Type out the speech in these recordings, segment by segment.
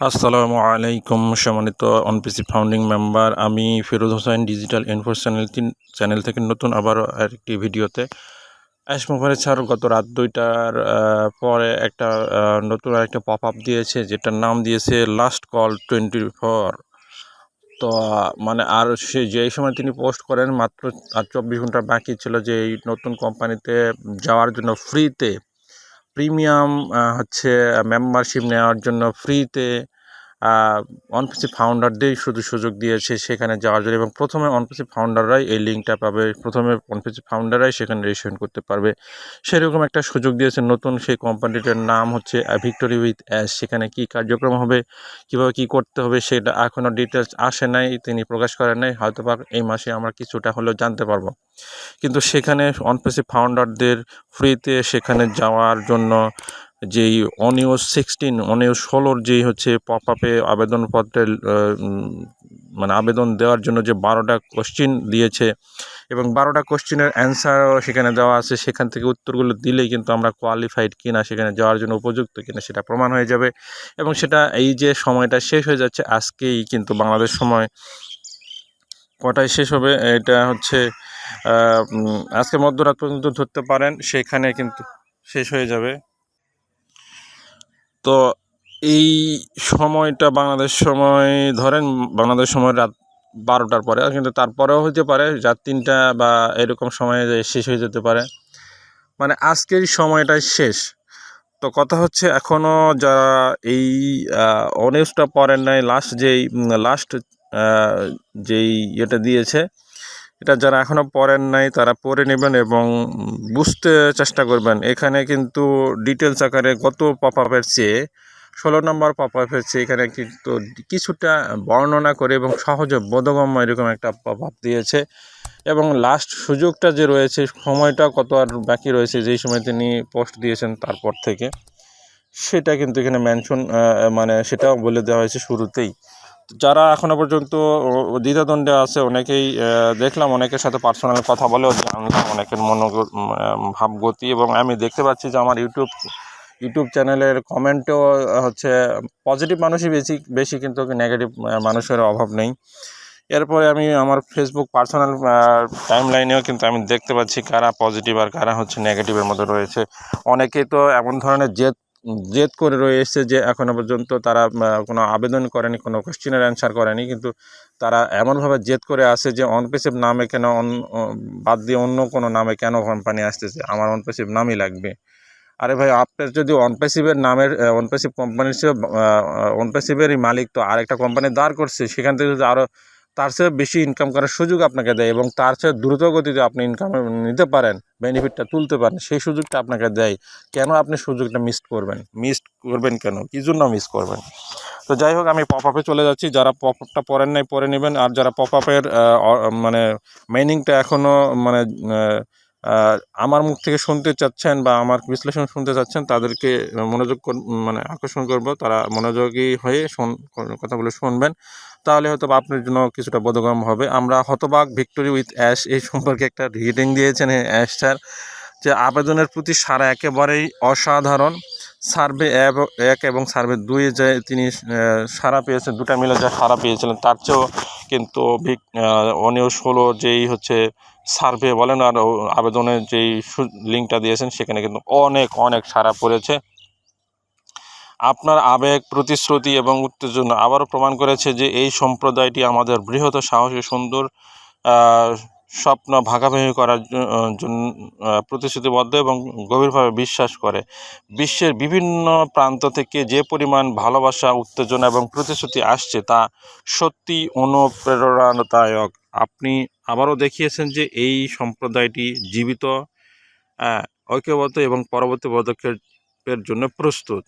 আসসালামু আলাইকুম সম্মানিত অনপিসি ফাউন্ডিং মেম্বার আমি Firoz Hossain digital enforce channel channel থেকে নতুন আবার আরেকটি ভিডিওতে অ্যাশমোভারে ছাড়, গত রাত দুইটার পরে একটা নতুন একটা পপ আপ দিয়েছে, যেটার নাম দিয়েছে লাস্ট কল টোয়েন্টি ফোর তো মানে আর সে যেই সময় তিনি পোস্ট করেন, মাত্র আর চব্বিশ ঘণ্টা বাকি ছিল যে এই নতুন কোম্পানিতে যাওয়ার জন্য ফ্রিতে প্রিমিয়াম হচ্ছে মেম্বারশিপ নেওয়ার জন্য ফ্রিতে অনপিসি ফাউন্ডারদেরই শুধু সুযোগ দিয়েছে সেখানে যাওয়ার জন্য এবং প্রথমে অনপিসি ফাউন্ডাররাই এই লিঙ্কটা পাবে। প্রথমে অনপিসি ফাউন্ডাররাই সেখানে রেজিস্ট্রেশন করতে পারবে। সেরকম একটা সুযোগ দিয়েছে নতুন সেই কোম্পানিটার নাম হচ্ছে ভিক্টোরি উইথ অ্যাশ সেখানে কি কার্যক্রম হবে, কীভাবে কি করতে হবে সেটা এখনও ডিটেলস আসে নাই, তিনি প্রকাশ করেন নাই। হয়তো বা এই মাসে আমরা কিছুটা হলেও জানতে পারব। কিন্তু সেখানে অনপেসি ফাউন্ডারদের ফ্রিতে সেখানে যাওয়ার জন্য যেই অনিও সিক্সটিন অনিও ষোলোর যেই হচ্ছে পপ আপে আবেদনপত্রের মানে আবেদন দেওয়ার জন্য যে বারোটা কোশ্চিন দিয়েছে এবং বারোটা কোশ্চিনের অ্যান্সারও সেখানে দেওয়া আছে। সেখান থেকে উত্তরগুলো দিলেই কিন্তু আমরা কোয়ালিফাইড কিনা সেখানে যাওয়ার জন্য উপযুক্ত কিনা সেটা প্রমাণ হয়ে যাবে। এবং সেটা এই যে সময়টা শেষ হয়ে যাচ্ছে, আজকেই কিন্তু বাংলাদেশ সময় কটায় শেষ হবে এটা হচ্ছে আজকে মধ্যরাত পর্যন্ত ধরতে পারেন, সেখানে কিন্তু শেষ হয়ে যাবে। তো এই সময়টা বাংলাদেশ সময়, ধরেন বাংলাদেশ সময় রাত বারোটার পরে কিন্তু তারপরেও হতে পারে, রাত তিনটা বা এরকম সময়ে শেষ হয়ে যেতে পারে। মানে আজকের সময়টাই শেষ। তো কথা হচ্ছে এখনও যারা এই অনেস্টটা পড়েন নাই লাস্ট যেই লাস্ট যেই ইয়েটা দিয়েছে এটা যারা এখনও পড়েন নাই, তারা পড়ে নেবেন এবং বুঝতে চেষ্টা করবেন। এখানে কিন্তু ডিটেলস আকারে গত পপ আপের চেয়ে ষোলো নম্বর পপ আপের চেয়ে এখানে কিন্তু কিছুটা বর্ণনা করে এবং সহজে বোধগম্য এরকম একটা আপ দিয়েছে। এবং লাস্ট সুযোগটা যে রয়েছে, সময়টা কত আর বাকি রয়েছে, যেই সময় তিনি পোস্ট দিয়েছেন তারপর থেকে, সেটা কিন্তু এখানে মেনশন মানে সেটাও বলে দেওয়া হয়েছে শুরুতেই। যারা এখনও পর্যন্ত দ্বিধাদ্বন্দ্বে আছে, অনেকেই দেখলাম অনেকের সাথে পার্সোনাল কথা বলেও জানলাম অনেকের মন ভাবগতি এবং আমি দেখতে পাচ্ছি যে আমার ইউটিউব ইউটিউব চ্যানেলের কমেন্টেও হচ্ছে পজিটিভ মানুষই বেশি বেশি কিন্তু নেগেটিভ মানুষের অভাব নেই। এরপরে আমি আমার ফেসবুক পার্সোনাল টাইম লাইনেও কিন্তু আমি দেখতে পাচ্ছি কারা পজিটিভ আর কারা হচ্ছে নেগেটিভের মধ্যে রয়েছে। অনেকেই তো এমন ধরনের জেদ জেদ করে রয়েছে যে এখনও পর্যন্ত তারা কোনো আবেদন করেনি, কোনো কোশ্চেনের অ্যান্সার করেনি। কিন্তু তারা এমনভাবে জেদ করে আসে যে অনপেসিভ নামে কেন বাদ দিয়ে অন্য কোনো নামে কেন কোম্পানি আসতেছে? আমার অনপেসিভ নামই লাগবে। আরে ভাই, আপনার যদি অনপেসিভের নামের অনপেসিভ কোম্পানির চেয়ে অনপেসিভেরই মালিক তো আরেকটা কোম্পানি দাঁড় করছে। সেখান থেকে যদি আরও তার চেয়ে বেশি ইনকাম করার সুযোগ আপনাকে দেয় এবং তার চেয়ে দ্রুত গতিতে আপনি ইনকাম নিতে পারেন বেনিফিটটা তুলতে পারেন, সেই সুযোগটা আপনাকে দেয়। কেন আপনি সুযোগটা মিস করবেন? মিস করবেন কেন? কী জন্য মিস করবেন? তো যাই হোক, আমি পপ আপে চলে যাচ্ছি। যারা পপ আপটা পড়েন নাই পরে নেবেন। আর যারা পপ আপের মানে মিনিংটা এখনও মানে আমার মুখ থেকে শুনতে চাচ্ছেন বা আমার বিশ্লেষণ শুনতে চাচ্ছেন, তাদেরকে মনোযোগ মানে আকর্ষণ করব। তারা মনোযোগী হয়ে শোন কথাগুলো শুনবেন। তাহলে হয়তো আপনার জন্য কিছুটা বোধগম্য হবে। আমরা হতবাক ভিক্টোরি উইথ অ্যাশ এই সম্পর্কে একটা রিডিং দিয়েছেন অ্যাশ স্যার, যে আবেদনের প্রতি সারা একেবারেই অসাধারণ। সার্ভে এক এবং সার্ভে দুই যে তিনি সাড়া পেয়েছেন, দুটা মিলে যা সাড়া পেয়েছিলেন, তার চেয়েও কিন্তু অনিয় ষোলো যেই হচ্ছে সার্ভে বলেন আর আবেদনের যেই লিঙ্কটা দিয়েছেন, সেখানে কিন্তু অনেক অনেক সাড়া পড়েছে। আপনার আবেগ, প্রতিশ্রুতি এবং উত্তেজনা আবারও প্রমাণ করেছে যে এই সম্প্রদায়টি আমাদের বৃহৎ সাহসী, সুন্দর স্বপ্ন ভাগাভাগি করার জন্য প্রতিশ্রুতিবদ্ধ এবং গভীরভাবে বিশ্বাস করে। বিশ্বের বিভিন্ন প্রান্ত থেকে যে পরিমাণ ভালোবাসা, উত্তেজনা এবং প্রতিশ্রুতি আসছে তা সত্যি অনুপ্রেরণাদায়ক। আপনি আবারও দেখিয়েছেন যে এই সম্প্রদায়টি জীবিত ঐক্যবদ্ধ এবং পরবর্তী পদক্ষেপের জন্য প্রস্তুত।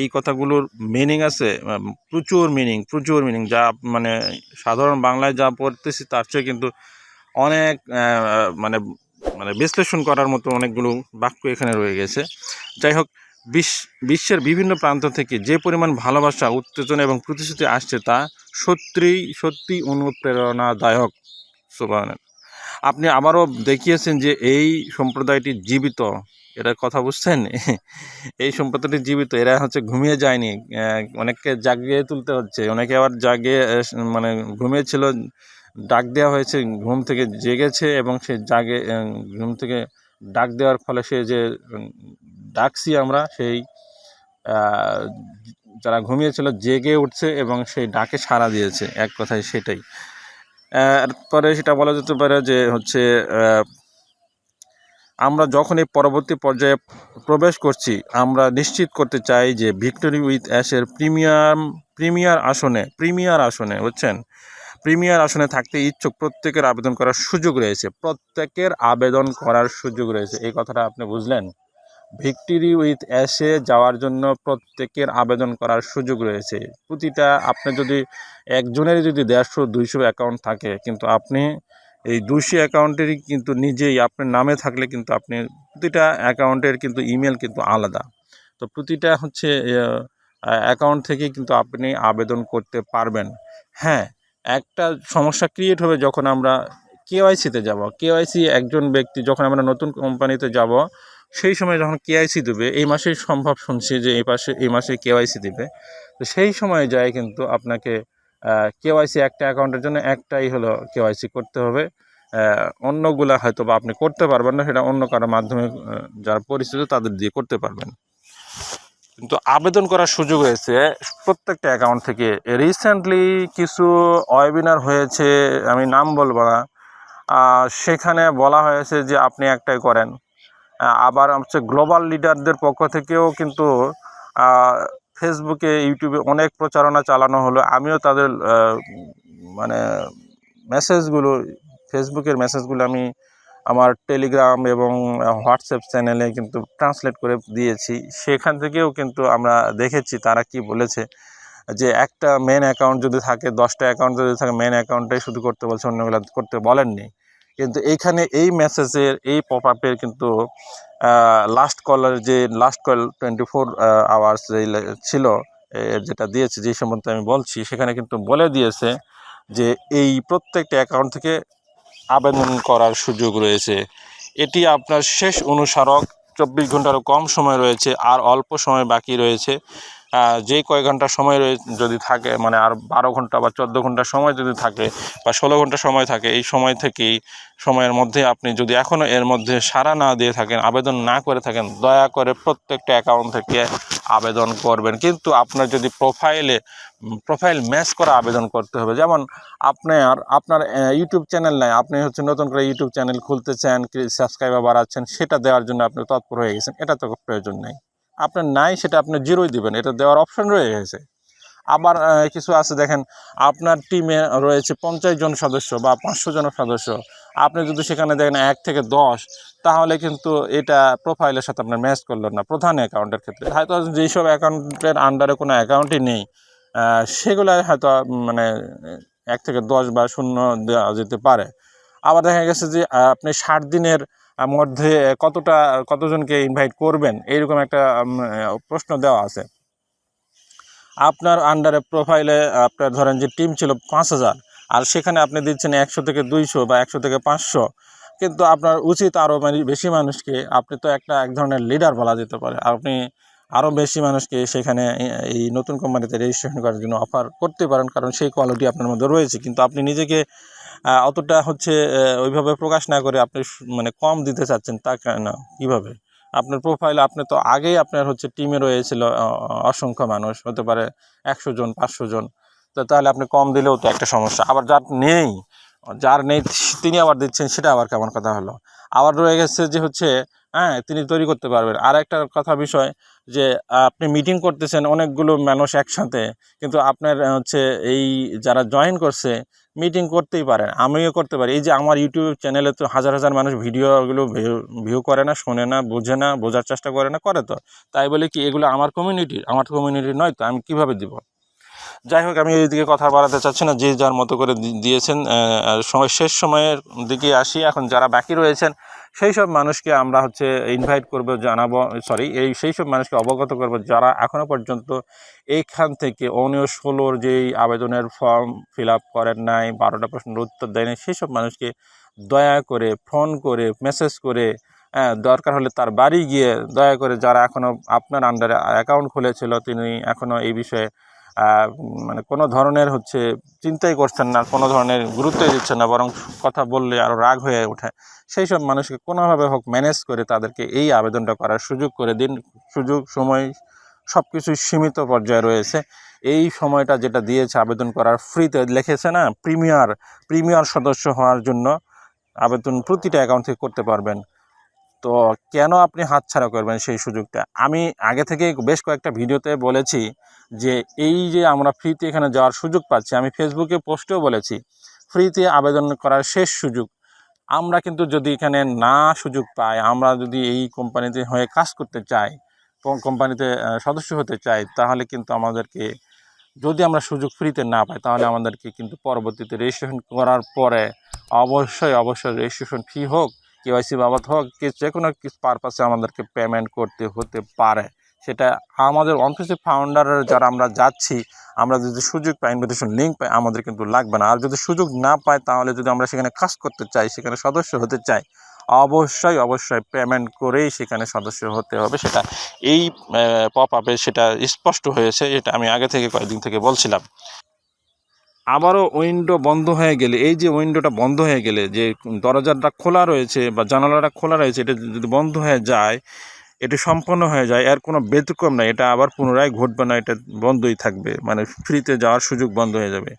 এই কথাগুলোর মিনিং আছে প্রচুর মিনিং প্রচুর মিনিং যা মানে সাধারণ বাংলায় যা পড়তেছি তার চেয়ে কিন্তু অনেক মানে মানে বিশ্লেষণ করার মতো অনেকগুলো বাক্য এখানে রয়ে গেছে। যাই হোক বিশ্ব বিশ্বের বিভিন্ন প্রান্ত থেকে যে পরিমাণ ভালোবাসা, উত্তেজনা এবং প্রতিশ্রুতি আসছে তা সত্যিই সত্যি অনুপ্রেরণাদায়ক। সুবহান আপনি আবারও দেখিয়েছেন যে এই সম্প্রদায়টি জীবিত। এটার কথা বুঝছেন? এই সম্পত্তিটি জীবিত, এরা হচ্ছে ঘুমিয়ে যায়নি। অনেককে জাগিয়ে তুলতে হচ্ছে। অনেকে আবার জাগিয়ে মানে ঘুমিয়েছিল, ডাক দেওয়া হয়েছে, ঘুম থেকে জেগেছে এবং সে জাগে ঘুম থেকে ডাক দেওয়ার ফলে সে যে ডাকছি আমরা, সেই যারা ঘুমিয়েছিল জেগে উঠছে এবং সেই ডাকে সাড়া দিয়েছে। এক কথায় সেটাই। এরপরে সেটা বলা যেতে পারে যে হচ্ছে আমরা যখন এই পরবর্তী পর্যায়ে প্রবেশ করছি, আমরা নিশ্চিত করতে চাই যে ভিক্টোরি উইথ অ্যাশের প্রিমিয়াম, প্রিমিয়ার আসনে প্রিমিয়ার আসনে, বুঝছেন? প্রিমিয়ার আসনে থাকতে ইচ্ছুক প্রত্যেকের আবেদন করার সুযোগ রয়েছে। প্রত্যেকের আবেদন করার সুযোগ রয়েছে। এই কথাটা আপনি বুঝলেন? ভিক্টোরি উইথ অ্যাশে যাওয়ার জন্য প্রত্যেকের আবেদন করার সুযোগ রয়েছে। প্রতিটা, আপনি যদি একজনের যদি দেড়শো, দুইশো অ্যাকাউন্ট থাকে, কিন্তু আপনি এই দুইশো অ্যাকাউন্টেরই কিন্তু নিজেই আপনার নামে থাকলে কিন্তু আপনি প্রতিটা অ্যাকাউন্টের কিন্তু ইমেল কিন্তু আলাদা। তো প্রতিটা হচ্ছে অ্যাকাউন্ট থেকে কিন্তু আপনি আবেদন করতে পারবেন। হ্যাঁ একটা সমস্যা ক্রিয়েট হবে যখন আমরা কেওয়াইসিতে যাব। কেওয়াইসি একজন ব্যক্তি যখন আমরা নতুন কোম্পানিতে যাব, সেই সময় যখন কেআইসি দেবে, এই মাসেই সম্ভব শুনছি যে এই পাশে, এই মাসে কেওয়াইসি দেবে। তো সেই সময় যায় কিন্তু আপনাকে কেওয়াইসি একটা অ্যাকাউন্টের জন্য একটাই হলো কেওয়াইসি করতে হবে। অন্যগুলা হয়তো বা আপনি করতে পারবেন না, সেটা অন্য কারোর মাধ্যমে যারা পরিচিত তাদের দিয়ে করতে পারবেন। কিন্তু আবেদন করার সুযোগ হয়েছে প্রত্যেকটা অ্যাকাউন্ট থেকে। রিসেন্টলি কিছু ওয়েবিনার হয়েছে, আমি নাম বলব না। সেখানে বলা হয়েছে যে আপনি একটাই করেন। আবার হচ্ছে গ্লোবাল লিডারদের পক্ষ থেকেও কিন্তু ফেসবুকে ইউটিউবে অনেক প্রচারণা চালানো হলো। আমিও তাদের মানে মেসেজগুলো ফেসবুকের মেসেজগুলো আমি আমার টেলিগ্রাম এবং হোয়াটসঅ্যাপ চ্যানেলে কিন্তু ট্রান্সলেট করে দিয়েছি। সেখান থেকেও কিন্তু আমরা দেখেছি তারা কি বলেছে যে একটা মেন অ্যাকাউন্ট যদি থাকে, দশটা অ্যাকাউন্ট যদি থাকে মেন অ্যাকাউন্টটাই শুধু করতে বলছে, অন্যগুলো করতে বলেননি। কিন্তু এইখানে এই মেসেজের এই পপ আপের কিন্তু লাস্ট কলার যে last call twenty four hours ছিল যেটা দিয়েছে, যে সম্বন্ধে আমি বলছি, সেখানে কিন্তু বলে দিয়েছে যে এই প্রত্যেকটা অ্যাকাউন্ট থেকে আবেদন করার সুযোগ রয়েছে। এটি আপনার শেষ অনুসারক, চব্বিশ ঘন্টারও কম সময় রয়েছে, আর অল্প সময় বাকি রয়েছে। আহ, যে কয় ঘণ্টা সময় যদি থাকে মানে আর বারো ঘণ্টা বা চোদ্দ ঘণ্টা সময় যদি থাকে বা ষোলো ঘণ্টা সময় থাকে এই সময় থেকেই সময়ের মধ্যে আপনি যদি এখনও এর মধ্যে সাড়া না দিয়ে থাকেন আবেদন না করে থাকেন দয়া করে প্রত্যেকটা অ্যাকাউন্ট থেকে আবেদন করবেন। কিন্তু আপনার যদি প্রোফাইলে প্রোফাইল ম্যাচ করা আবেদন করতে হবে। যেমন আপনার আপনার ইউটিউব চ্যানেল নাই আপনি হচ্ছে নতুন করে ইউটিউব চ্যানেল খুলতে চান সাবস্ক্রাইবার বাড়াচ্ছেন সেটা দেওয়ার জন্য আপনি তৎপর হয়ে গেছেন এটা তো প্রয়োজন নেই। আপনার নাই সেটা আপনি জিরোই দিবেন এটা দেওয়ার অপশন রয়ে গেছে। আবার কিছু আছে দেখেন আপনার টিমে রয়েছে পঞ্চাশ জন সদস্য বা পাঁচশো জন সদস্য। আপনি যদি সেখানে দেখেন এক থেকে দশ তাহলে কিন্তু এটা প্রোফাইলের সাথে আপনার ম্যাচ করলেন না প্রধান অ্যাকাউন্টের ক্ষেত্রে। হয়তো যেসব অ্যাকাউন্টের আন্ডারে কোনো অ্যাকাউন্টই নেই আহ, সেগুলাই হয়তো মানে এক থেকে দশ বা শূন্য দেওয়া যেতে পারে। আবার দেখা গেছে যে আপনি ষাট দিনের মধ্যে কতটা, কতজনকে ইনভাইট করবেন? এইরকম একটা প্রশ্ন দেওয়া আছে। আপনার আন্ডারে প্রোফাইলে আপনার ধরেন যে টিম ছিল পাঁচ হাজার আর সেখানে আপনি দিচ্ছেন একশো থেকে দুইশো বা একশো থেকে পাঁচশো। কিন্তু আপনার উচিত আরও মানে বেশি মানুষকে, আপনি তো একটা, এক ধরনের লিডার বলা যেতে পারে। আপনি আরও বেশি মানুষকে সেখানে এই নতুন কোম্পানিতে রেজিস্ট্রেশন করার জন্য অফার করতে পারেন, কারণ সেই কোয়ালিটি আপনার মধ্যে রয়েছে। কিন্তু আপনি নিজেকে অতটা হচ্ছে ওইভাবে প্রকাশ না করে আপনি মানে কম দিতে চাচ্ছেন তা কেন কীভাবে? আপনার প্রোফাইলে আপনি তো আগেই আপনার হচ্ছে টিমে রয়েছিল অসংখ্য মানুষ, হতে পারে একশো জন, পাঁচশো জন। তো তাহলে আপনি কম দিলেও তো একটা সমস্যা। আবার যার নেই যার নেই তিনি আবার দিচ্ছেন, সেটা আবার কেমন কথা হলো? আবার রয়ে গেছে যে হচ্ছে হ্যাঁ তিনি তৈরি করতে পারবেন। আর একটা কথা বিষয় যে আপনি মিটিং করতেছেন অনেকগুলো মানুষ একসাথে, কিন্তু আপনার হচ্ছে এই যারা জয়েন করছে মিটিং করতেই পারেন। আমিও করতে পারি। এই যে আমার ইউটিউব চ্যানেলে তো হাজার হাজার মানুষ ভিডিওগুলো ভিউ করে না, শোনে না, বোঝে না, বোঝার চেষ্টা করে না, করে তো। তাই বলে কি, এগুলো আমার কমিউনিটি আমার কমিউনিটি নয় তো, আমি কীভাবে দিব? যাই হোক, আমি এইদিকে কথা বাড়াতে চাচ্ছি না, যে যার মতো করে দিয়েছেন সময়, শেষ সময়ের দিকে আসি। এখন যারা বাকি রয়েছেন, সেই সব মানুষকে আমরা হচ্ছে ইনভাইট করব, জানাব সরি এই, সেই সব মানুষকে অবগত করব যারা এখনও পর্যন্ত এইখান থেকে অনিয় ষোলোর যেই আবেদনের ফর্ম ফিল করেন নাই, বারোটা প্রশ্নের উত্তর দেয়নি, সেই সব মানুষকে দয়া করে ফোন করে মেসেজ করে হ্যাঁ দরকার হলে তার বাড়ি গিয়ে দয়া করে যারা এখনও আপনার আন্ডারে অ্যাকাউন্ট খুলেছিল, তিনি এখনও এই বিষয়ে মানে কোনো ধরনের হচ্ছে চিন্তাই করছেন না, কোনো ধরনের গুরুত্বই দিচ্ছেন না, বরং কথা বললে আরও রাগ হয়ে ওঠে। সেই সব মানুষকে কোনোভাবে হোক ম্যানেজ করে তাদেরকে এই আবেদনটা করার সুযোগ করে দিন। সুযোগ, সময় সব কিছুই সীমিত পর্যায়ে রয়েছে। এই সময়টা যেটা দিয়েছে আবেদন করার ফ্রিতে লিখেছে না, প্রিমিয়ার প্রিমিয়ার সদস্য হওয়ার জন্য আবেদন প্রতিটা অ্যাকাউন্ট থেকে করতে পারবেন। তো কেন আপনি হাতছাড়া করবেন সেই সুযোগটা? আমি আগে থেকে বেশ কয়েকটা ভিডিওতে বলেছি যে এই যে আমরা ফ্রিতে এখানে যাওয়ার সুযোগ পাচ্ছি, আমি ফেসবুকে পোস্টেও বলেছি, ফ্রিতে আবেদন করার শেষ সুযোগ। আমরা কিন্তু যদি এখানে না সুযোগ পাই, আমরা যদি এই কোম্পানিতে হয়ে কাজ করতে চাই কোম্পানিতে সদস্য হতে চাই, তাহলে কিন্তু আমাদেরকে যদি আমরা সুযোগ ফ্রিতে না পাই, তাহলে আমাদেরকে কিন্তু পরবর্তীতে রেজিস্ট্রেশন করার পরে অবশ্যই অবশ্যই রেজিস্ট্রেশন ফি হোক কেওয়াইসি বাবদ হোক, যে কোনো পারপাসে আমাদেরকে পেমেন্ট করতে হতে পারে, সেটা আমাদের অফিসে ফাউন্ডারের যারা আমরা যাচ্ছি, আমরা যদি সুযোগ পাই ইনভিটেশন লিঙ্ক পাই, আমাদের কিন্তু লাগবে না। আর যদি সুযোগ না পাই, তাহলে যদি আমরা সেখানে কাজ করতে চাই, সেখানে সদস্য হতে চাই, অবশ্যই অবশ্যই পেমেন্ট করেই সেখানে সদস্য হতে হবে সেটা। এই পপ আপে সেটা স্পষ্ট হয়েছে, এটা আমি আগে থেকে কয়েকদিন থেকে বলছিলাম। আবারও উইন্ডো বন্ধ হয়ে গেলে, এই যে উইন্ডোটা বন্ধ হয়ে গেলে, যে দরজাটা খোলা রয়েছে বা জানালাটা খোলা রয়েছে, এটা যদি বন্ধ হয়ে যায়, এটি সম্পন্ন হয়ে যায়, এর কোনো ব্যতিক্রম নাই, এটা আবার পুনরায় ঘটবে না, এটা বন্ধই থাকবে মানে ফ্রিতে যাওয়ার সুযোগ বন্ধ হয়ে যাবে।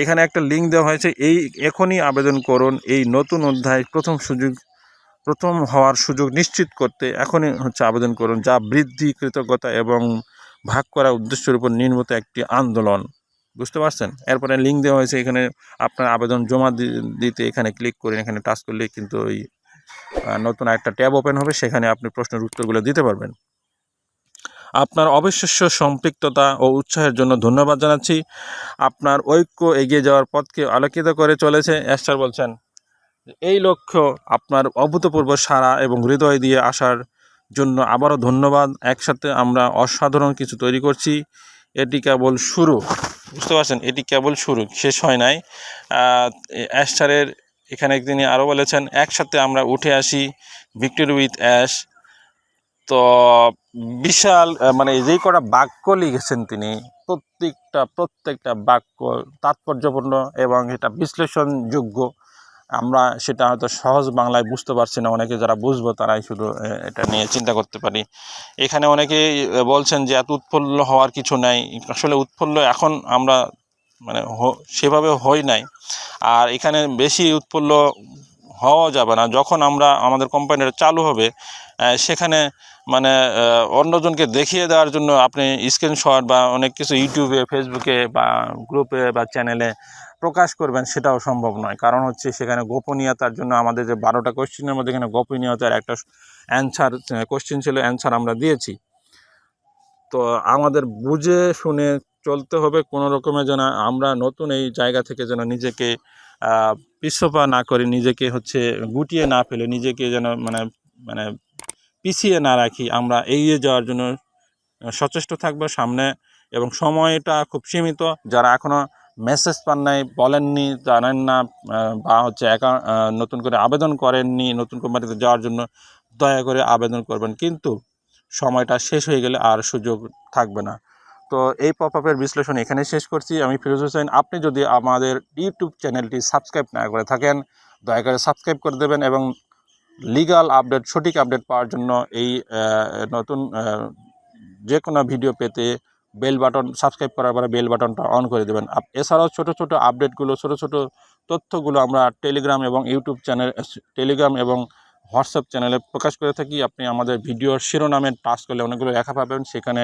এখানে একটা লিঙ্ক দেওয়া হয়েছে, এই এখনই আবেদন করুন, এই নতুন অধ্যায় প্রথম সুযোগ, প্রথম হওয়ার সুযোগ নিশ্চিত করতে এখনই হচ্ছে আবেদন করুন, যা বৃদ্ধি কৃতজ্ঞতা এবং ভাগ করার উদ্দেশ্যের উপর নির্মিত একটি আন্দোলন। বুঝতে পারছেন? এরপরে লিঙ্ক দেওয়া হয়েছে, এখানে আপনার আবেদন জমা দিতে এখানে ক্লিক করে এখানে টাচ করলে কিন্তু ওই নতুন একটা ট্যাব ওপেন হবে, সেখানে আপনি প্রশ্নের উত্তরগুলো দিতে পারবেন। আপনার অবিশ্বাস্য সম্পৃক্ততা ও উৎসাহের জন্য ধন্যবাদ জানাচ্ছি। আপনার ঐক্য এগিয়ে যাওয়ার পথকে আলোকিত করে চলেছে। অ্যাস্টার বলছেন, এই লক্ষ্য আপনার অভূতপূর্ব সারা এবং হৃদয় দিয়ে আসার জন্য আবারও ধন্যবাদ। একসাথে আমরা অসাধারণ কিছু তৈরি করছি। এটি কেবল শুরু। বুঝতে পারছেন, এটি কেবল শুরু, শেষ হয় নাই। অ্যাশারের এখানে তিনি আরও বলেছেন, একসাথে আমরা উঠে আসি, ভিক্টোরি উইথ অ্যাশ। তো, বিশাল মানে যেই কটা বাক্য লিখেছেন তিনি, প্রত্যেকটা প্রত্যেকটা বাক্য তাৎপর্যপূর্ণ এবং এটা বিশ্লেষণযোগ্য। আমরা সেটা হয়তো সহজ বাংলায় বুঝতে পারছি না। অনেকে যারা বুঝব তারাই শুধু এটা নিয়ে চিন্তা করতে পারি। এখানে অনেকেই আহ, বলছেন যে এত উৎফুল্ল হওয়ার কিছু নাই। আসলে উৎফুল্ল এখন আমরা মানে সেভাবে হই নাই। আর এখানে বেশি উৎফুল্ল হওয়া যাবে না। যখন আমরা আমাদের কোম্পানিটা চালু হবে সেখানে মানে অন্যজনকে দেখিয়ে দেওয়ার জন্য আপনি স্ক্রিনশট বা অনেক কিছু ইউটিউবে ফেসবুকে বা গ্রুপে বা চ্যানেলে প্রকাশ করবেন সেটাও সম্ভব নয়। কারণ হচ্ছে সেখানে গোপনীয়তার জন্য আমাদের যে বারোটা কোশ্চেনের মধ্যে এখানে গোপনীয়তার একটা অ্যান্সার কোশ্চেন ছিল অ্যান্সার আমরা দিয়েছি। তো আমাদের বুঝে শুনে চলতে হবে, কোনো রকমে যেন আমরা নতুন এই জায়গা থেকে যেন নিজেকে পিছপা না করি, নিজেকে হচ্ছে গুটিয়ে না ফেলে, নিজেকে যেন মানে মানে পিছিয়ে না রাখি। আমরা এগিয়ে যাওয়ার জন্য সচেষ্ট থাকব সামনে এবং সময়টা খুব সীমিত। যারা এখনও মেসেজ পান নাই, বলেননি, জানেন না বা হচ্ছে অ্যাকাউন্ট নতুন করে আবেদন করেননি, নতুন কোম্পানিতে যাওয়ার জন্য দয়া করে আবেদন করবেন। কিন্তু সময়টা শেষ হয়ে গেলে আর সুযোগ থাকবে না। তো এই পপ আপের বিশ্লেষণ এখানে শেষ করছি। আমি ফিরোজ হোসেন, আপনি যদি আমাদের ইউটিউব চ্যানেলটি সাবস্ক্রাইব না করে থাকেন, দয়া করে সাবস্ক্রাইব করে দেবেন এবং লিগাল আপডেট সঠিক আপডেট পাওয়ার জন্য এই নতুন যে কোনো ভিডিও পেতে বেল বাটন সাবস্ক্রাইব করার পরে বেল বাটনটা অন করে দেবেন। এছাড়াও ছোট ছোট আপডেটগুলো, ছোট ছোট তথ্যগুলো আমরা টেলিগ্রাম এবং ইউটিউব চ্যানেল টেলিগ্রাম এবং হোয়াটসঅ্যাপ চ্যানেলে প্রকাশ করে থাকি। আপনি আমাদের ভিডিওর শিরোনামে টাচ করলে অনেকগুলো লেখা পাবেন। সেখানে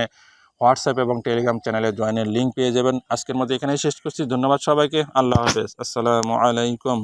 হোয়াটসঅ্যাপ এবং টেলিগ্রাম চ্যানেলে জয়েনের লিঙ্ক পেয়ে যাবেন। আজকের মধ্যে এখানেই শেষ করছি। ধন্যবাদ সবাইকে। আল্লাহ হাফেজ। আসসালামু আলাইকুম।